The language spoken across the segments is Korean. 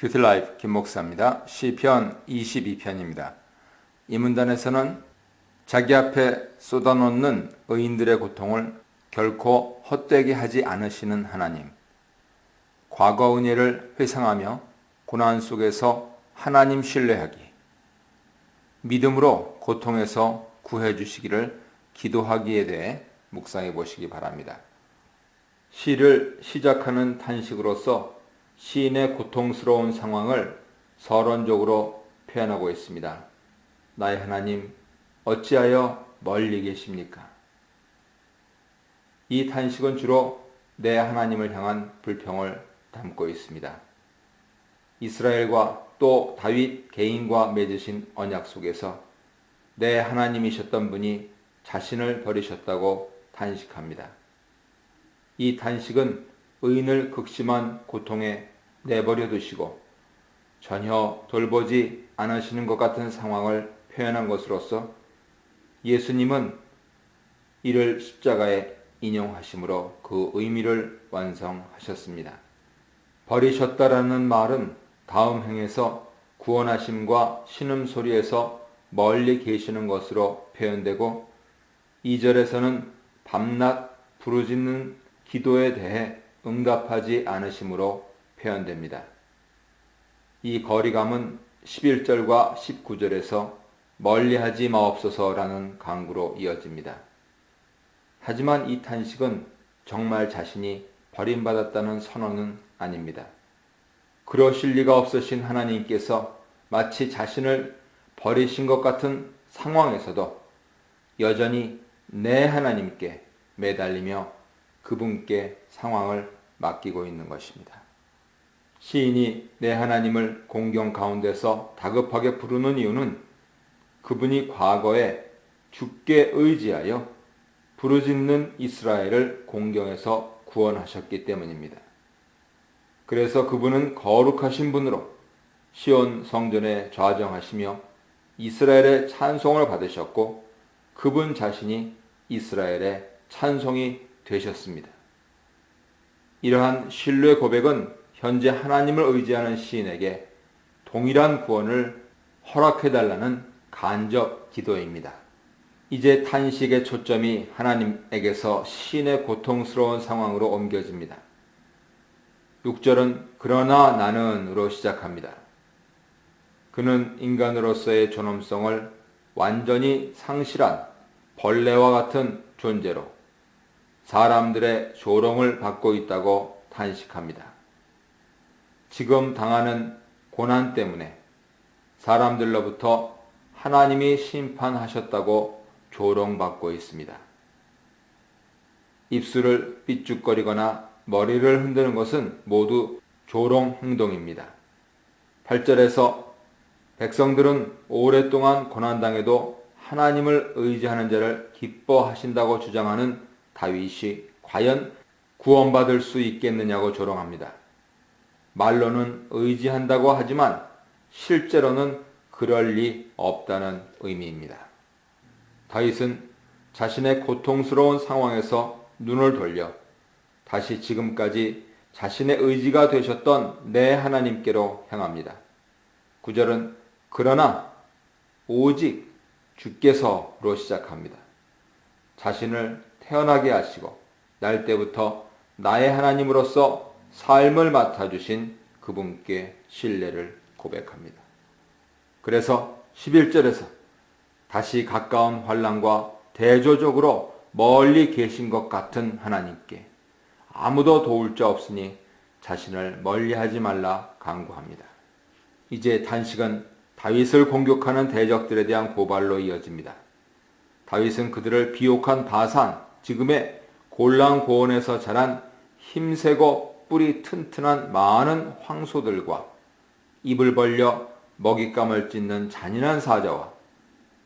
큐티 라이프 김 목사입니다. 시편 22편입니다. 이 문단에서는 자기 앞에 쏟아놓는 의인들의 고통을 결코 헛되게 하지 않으시는 하나님, 과거 은혜를 회상하며 고난 속에서 하나님 신뢰하기, 믿음으로 고통에서 구해 주시기를 기도하기에 대해 묵상해 보시기 바랍니다. 시를 시작하는 탄식으로서 시인의 고통스러운 상황을 서론적으로 표현하고 있습니다. 나의 하나님, 어찌하여 멀리 계십니까? 이 탄식은 주로 내 하나님을 향한 불평을 담고 있습니다. 이스라엘과 또 다윗 개인과 맺으신 언약 속에서 내 하나님이셨던 분이 자신을 버리셨다고 탄식합니다. 이 탄식은 의인을 극심한 고통에 내버려 두시고 전혀 돌보지 않으시는 것 같은 상황을 표현한 것으로서 예수님은 이를 십자가에 인용하심으로 그 의미를 완성하셨습니다. 버리셨다라는 말은 다음 행에서 구원하심과 신음소리에서 멀리 계시는 것으로 표현되고 2절에서는 밤낮 부르짖는 기도에 대해 응답하지 않으심으로 표현됩니다. 이 거리감은 11절과 19절에서 멀리하지 마옵소서라는 강구로 이어집니다. 하지만 이 탄식은 정말 자신이 버림받았다는 선언은 아닙니다. 그러실 리가 없으신 하나님께서 마치 자신을 버리신 것 같은 상황에서도 여전히 내 하나님께 매달리며 그분께 상황을 맡기고 있는 것입니다. 시인이 내 하나님을 공경 가운데서 다급하게 부르는 이유는 그분이 과거에 죽게 의지하여 부르짖는 이스라엘을 공경에서 구원하셨기 때문입니다. 그래서 그분은 거룩하신 분으로 시온 성전에 좌정하시며 이스라엘의 찬송을 받으셨고 그분 자신이 이스라엘의 찬송이 되셨습니다. 이러한 신뢰 고백은 현재 하나님을 의지하는 시인에게 동일한 구원을 허락해달라는 간접 기도입니다. 이제 탄식의 초점이 하나님에게서 시인의 고통스러운 상황으로 옮겨집니다. 6절은 그러나 나는으로 시작합니다. 그는 인간으로서의 존엄성을 완전히 상실한 벌레와 같은 존재로 사람들의 조롱을 받고 있다고 탄식합니다. 지금 당하는 고난 때문에 사람들로부터 하나님이 심판하셨다고 조롱받고 있습니다. 입술을 삐죽거리거나 머리를 흔드는 것은 모두 조롱 행동입니다. 8절에서 백성들은 오랫동안 고난당해도 하나님을 의지하는 자를 기뻐하신다고 주장하는 다윗이 과연 구원받을 수 있겠느냐고 조롱합니다. 말로는 의지한다고 하지만 실제로는 그럴 리 없다는 의미입니다. 다윗은 자신의 고통스러운 상황에서 눈을 돌려 다시 지금까지 자신의 의지가 되셨던 내 하나님께로 향합니다. 구절은 그러나 오직 주께서로 시작합니다. 자신을 태어나게 하시고 날 때부터 나의 하나님으로서 삶을 맡아주신 그분께 신뢰를 고백합니다. 그래서 11절에서 다시 가까운 환란과 대조적으로 멀리 계신 것 같은 하나님께 아무도 도울 자 없으니 자신을 멀리하지 말라 강구합니다. 이제 단식은 다윗을 공격하는 대적들에 대한 고발로 이어집니다. 다윗은 그들을 비옥한 바산, 지금의 골랑 고원에서 자란 힘세고 뿌리 튼튼한 많은 황소들과 입을 벌려 먹잇감을 찢는 잔인한 사자와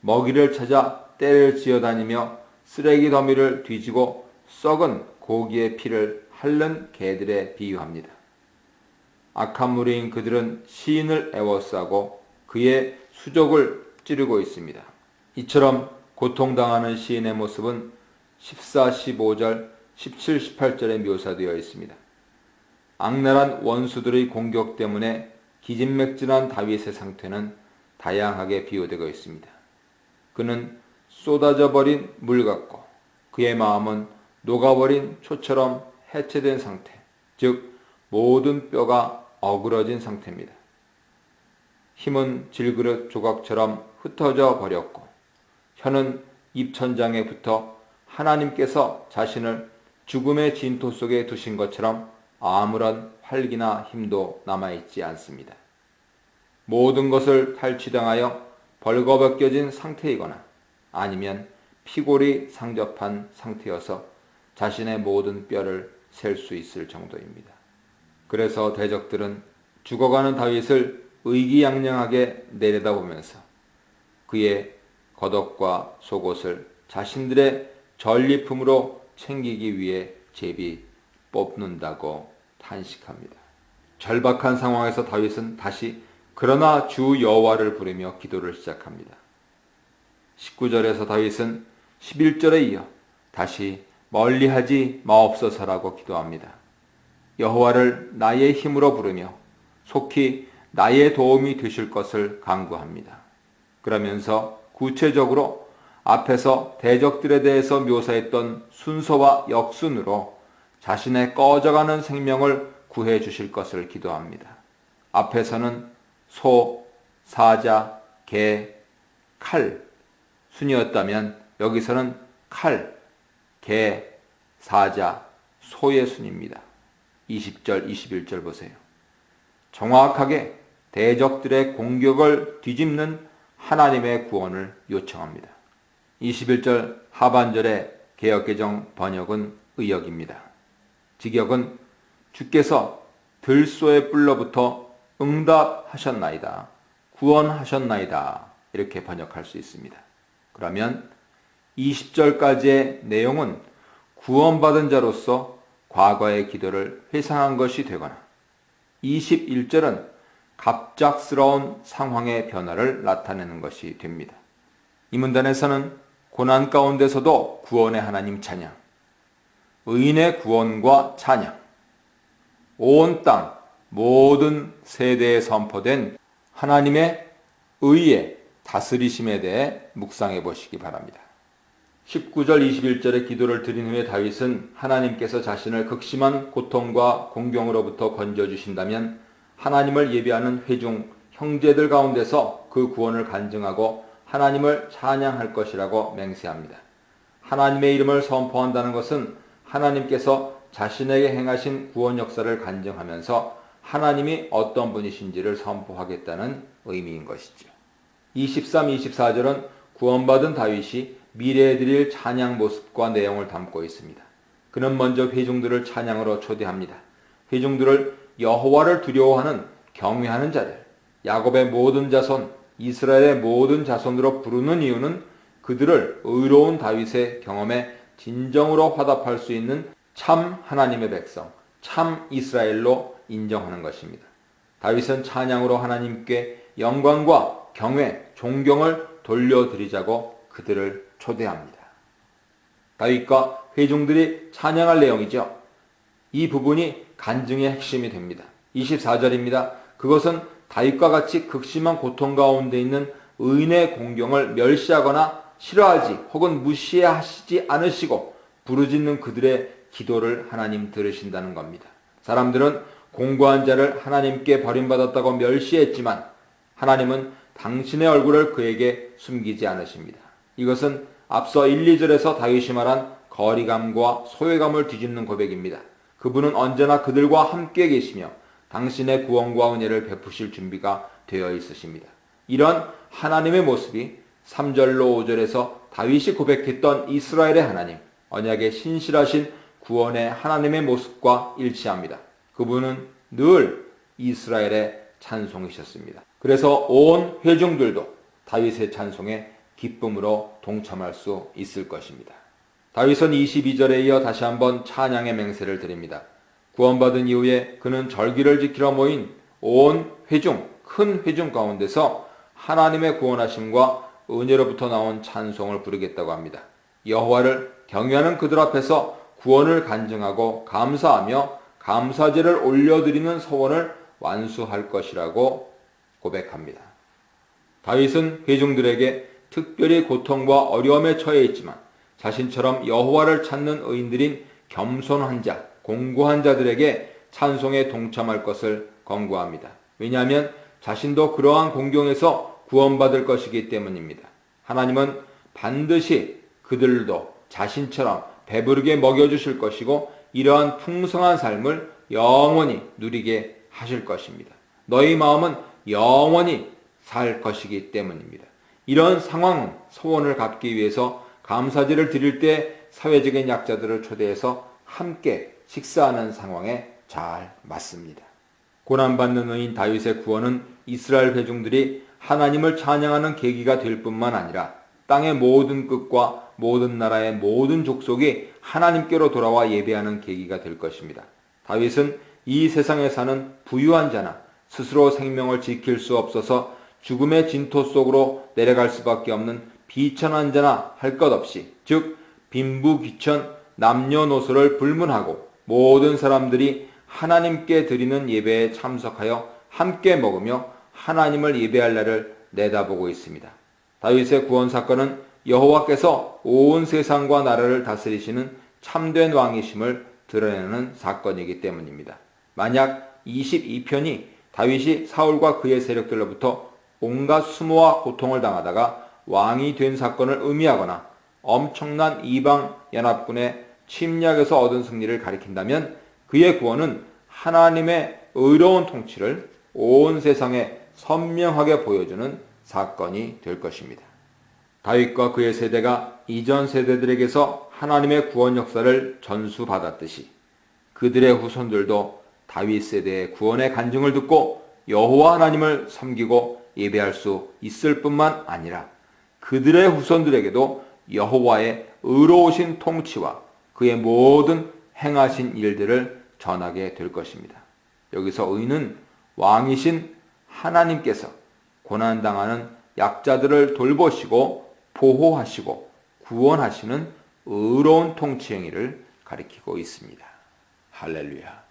먹이를 찾아 때를 지어 다니며 쓰레기 더미를 뒤지고 썩은 고기의 피를 핥는 개들에 비유합니다. 악한 무리인 그들은 시인을 애워싸고 그의 수족을 찌르고 있습니다. 이처럼 고통당하는 시인의 모습은 14, 15절, 17, 18절에 묘사되어 있습니다. 악랄한 원수들의 공격 때문에 기진맥진한 다윗의 상태는 다양하게 비유되고 있습니다. 그는 쏟아져 버린 물 같고 그의 마음은 녹아버린 초처럼 해체된 상태, 즉 모든 뼈가 어그러진 상태입니다. 힘은 질그릇 조각처럼 흩어져 버렸고 혀는 입천장에 붙어 하나님께서 자신을 죽음의 진토 속에 두신 것처럼 아무런 활기나 힘도 남아있지 않습니다. 모든 것을 탈취당하여 벌거벗겨진 상태이거나 아니면 피골이 상접한 상태여서 자신의 모든 뼈를 셀 수 있을 정도입니다. 그래서 대적들은 죽어가는 다윗을 의기양양하게 내려다보면서 그의 겉옷과 속옷을 자신들의 전리품으로 챙기기 위해 제비 뽑는다고 탄식합니다. 절박한 상황에서 다윗은 다시 그러나 주 여호와를 부르며 기도를 시작합니다. 19절에서 다윗은 11절에 이어 다시 멀리하지 마옵소서라고 기도합니다. 여호와를 나의 힘으로 부르며 속히 나의 도움이 되실 것을 강구합니다. 그러면서 구체적으로 앞에서 대적들에 대해서 묘사했던 순서와 역순으로 자신의 꺼져가는 생명을 구해 주실 것을 기도합니다. 앞에서는 소, 사자, 개, 칼 순이었다면 여기서는 칼, 개, 사자, 소의 순입니다. 20절, 21절 보세요. 정확하게 대적들의 공격을 뒤집는 하나님의 구원을 요청합니다. 21절 하반절의 개혁개정 번역은 의역입니다. 직역은 주께서 들소의 뿔로부터 응답하셨나이다. 구원하셨나이다. 이렇게 번역할 수 있습니다. 그러면 20절까지의 내용은 구원받은 자로서 과거의 기도를 회상한 것이 되거나 21절은 갑작스러운 상황의 변화를 나타내는 것이 됩니다. 이 문단에서는 고난 가운데서도 구원의 하나님 찬양, 의인의 구원과 찬양, 온 땅 모든 세대에 선포된 하나님의 의의 다스리심에 대해 묵상해 보시기 바랍니다. 19절 21절의 기도를 드린 후에 다윗은 하나님께서 자신을 극심한 고통과 공경으로부터 건져 주신다면 하나님을 예비하는 회중 형제들 가운데서 그 구원을 간증하고 하나님을 찬양할 것이라고 맹세합니다. 하나님의 이름을 선포한다는 것은 하나님께서 자신에게 행하신 구원 역사를 간증하면서 하나님이 어떤 분이신지를 선포하겠다는 의미인 것이죠. 23, 24절은 구원받은 다윗이 미래에 드릴 찬양 모습과 내용을 담고 있습니다. 그는 먼저 회중들을 찬양으로 초대합니다. 회중들을 여호와를 두려워하는 경외하는 자들, 야곱의 모든 자손, 이스라엘의 모든 자손으로 부르는 이유는 그들을 의로운 다윗의 경험에 진정으로 화답할 수 있는 참 하나님의 백성, 참 이스라엘로 인정하는 것입니다. 다윗은 찬양으로 하나님께 영광과 경외, 존경을 돌려드리자고 그들을 초대합니다. 다윗과 회중들이 찬양할 내용이죠. 이 부분이 간증의 핵심이 됩니다. 24절입니다. 그것은 다윗과 같이 극심한 고통 가운데 있는 의인의 공경을 멸시하거나 싫어하지 혹은 무시하시지 않으시고 부르짖는 그들의 기도를 하나님 들으신다는 겁니다. 사람들은 공고한 자를 하나님께 버림받았다고 멸시했지만 하나님은 당신의 얼굴을 그에게 숨기지 않으십니다. 이것은 앞서 1, 2절에서 다윗이 말한 거리감과 소외감을 뒤집는 고백입니다. 그분은 언제나 그들과 함께 계시며 당신의 구원과 은혜를 베푸실 준비가 되어 있으십니다. 이런 하나님의 모습이 3절로 5절에서 다윗이 고백했던 이스라엘의 하나님, 언약의 신실하신 구원의 하나님의 모습과 일치합니다. 그분은 늘 이스라엘의 찬송이셨습니다. 그래서 온 회중들도 다윗의 찬송에 기쁨으로 동참할 수 있을 것입니다. 다윗은 22절에 이어 다시 한번 찬양의 맹세를 드립니다. 구원받은 이후에 그는 절기를 지키러 모인 온 회중, 큰 회중 가운데서 하나님의 구원하심과 은혜로부터 나온 찬송을 부르겠다고 합니다. 여호와를 경외하는 그들 앞에서 구원을 간증하고 감사하며 감사제를 올려드리는 소원을 완수할 것이라고 고백합니다. 다윗은 회중들에게 특별히 고통과 어려움에 처해 있지만 자신처럼 여호와를 찾는 의인들인 겸손한 자, 공고한 자들에게 찬송에 동참할 것을 권고합니다. 왜냐하면 자신도 그러한 공경에서 구원받을 것이기 때문입니다. 하나님은 반드시 그들도 자신처럼 배부르게 먹여주실 것이고 이러한 풍성한 삶을 영원히 누리게 하실 것입니다. 너희 마음은 영원히 살 것이기 때문입니다. 이런 상황 소원을 갚기 위해서 감사제를 드릴 때 사회적인 약자들을 초대해서 함께 식사하는 상황에 잘 맞습니다. 고난받는 의인 다윗의 구원은 이스라엘 회중들이 하나님을 찬양하는 계기가 될 뿐만 아니라 땅의 모든 끝과 모든 나라의 모든 족속이 하나님께로 돌아와 예배하는 계기가 될 것입니다. 다윗은 이 세상에 사는 부유한 자나 스스로 생명을 지킬 수 없어서 죽음의 진토 속으로 내려갈 수밖에 없는 비천한 자나 할 것 없이 즉 빈부귀천 남녀노소를 불문하고 모든 사람들이 하나님께 드리는 예배에 참석하여 함께 먹으며 하나님을 예배할 날을 내다보고 있습니다. 다윗의 구원 사건은 여호와께서 온 세상과 나라를 다스리시는 참된 왕이심을 드러내는 사건이기 때문입니다. 만약 22편이 다윗이 사울과 그의 세력들로부터 온갖 수모와 고통을 당하다가 왕이 된 사건을 의미하거나 엄청난 이방 연합군의 침략에서 얻은 승리를 가리킨다면 그의 구원은 하나님의 의로운 통치를 온 세상에 선명하게 보여주는 사건이 될 것입니다. 다윗과 그의 세대가 이전 세대들에게서 하나님의 구원 역사를 전수받았듯이 그들의 후손들도 다윗 세대의 구원의 간증을 듣고 여호와 하나님을 섬기고 예배할 수 있을 뿐만 아니라 그들의 후손들에게도 여호와의 의로우신 통치와 그의 모든 행하신 일들을 전하게 될 것입니다. 여기서 의는 왕이신 하나님께서 고난당하는 약자들을 돌보시고 보호하시고 구원하시는 의로운 통치 행위를 가리키고 있습니다. 할렐루야.